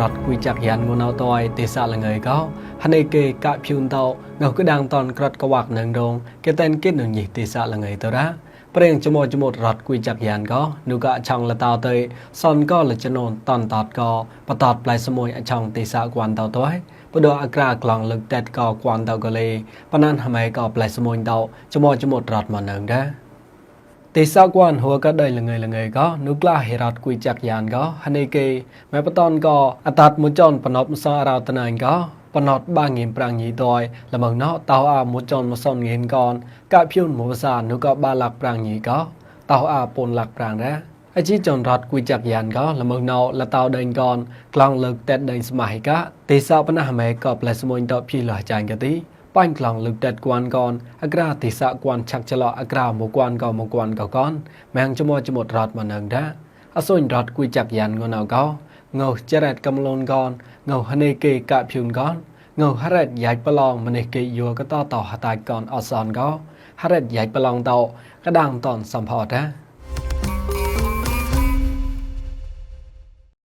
រត់គួយចាក់យ៉ានងួនអោតយទេសៈលងើយកោហនេគេកាភឿនតោងៅក្ដាងតនក្រត់កវាក់នឹងដងគេតែនគិតនឹងញិទេសៈលងើយតរ៉ាប្រេងចមោចមោរត់គួយចាក់យ៉ានកោនូកអឆងលតោទៅសនកោលចនូនតនតតកោបតតផ្លៃសមួយអឆងទេសៈគួនតោតយបដអក្រាក្លងលឹកតែតកោគួនតោកលេបណានហម៉ៃកោផ្លៃសមួយតោចមោចមោរត់មកនឹងដែរ ទេសកួនហួកដៃលងើយលងើយក៏នុក្លាហេរ៉ាត់គួយចាក់យ៉ានក៏ហនេគេម៉ែបតនក៏អតាតមួយចនបណប់សអរោតណៃក៏បណត់បាងៀមប្រាំងញីតយលមងណោតោអាមួយចនមកសុនងៀនកនកាភឿនមួយភាសានុក៏បាឡាក់ប្រាំងញីក៏តោអាពូនឡាក់ប្រាំងដែរអជីចនរត់គួយចាក់យ៉ានក៏លមងណោលតោដេញកនក្លងលើកតែដេញស្មៃកាទេសបណះម៉ែក៏ផ្លែសមួយតភីលះចាញ់កទី បាញ់ក្លងលើកតែគួនកនអក្រាទេសគួនឆាក់ចលអក្រាមកគួនក៏មកគួនក៏កនម៉ាំងចមោចមោរត់មកនឹងដែរអសុញរត់គួយចាក់យ៉ានងណៅក៏ងើចរ៉ែតកំលូនកនងើហនេគេកាភឿនកនងើហរ៉ែតយ៉ាច់ប្រឡងម្នេះគេយោក៏តតហតាយកនអសនកោហរ៉ែតយ៉ាច់ប្រឡងតោកដាងតនសំផតដែរ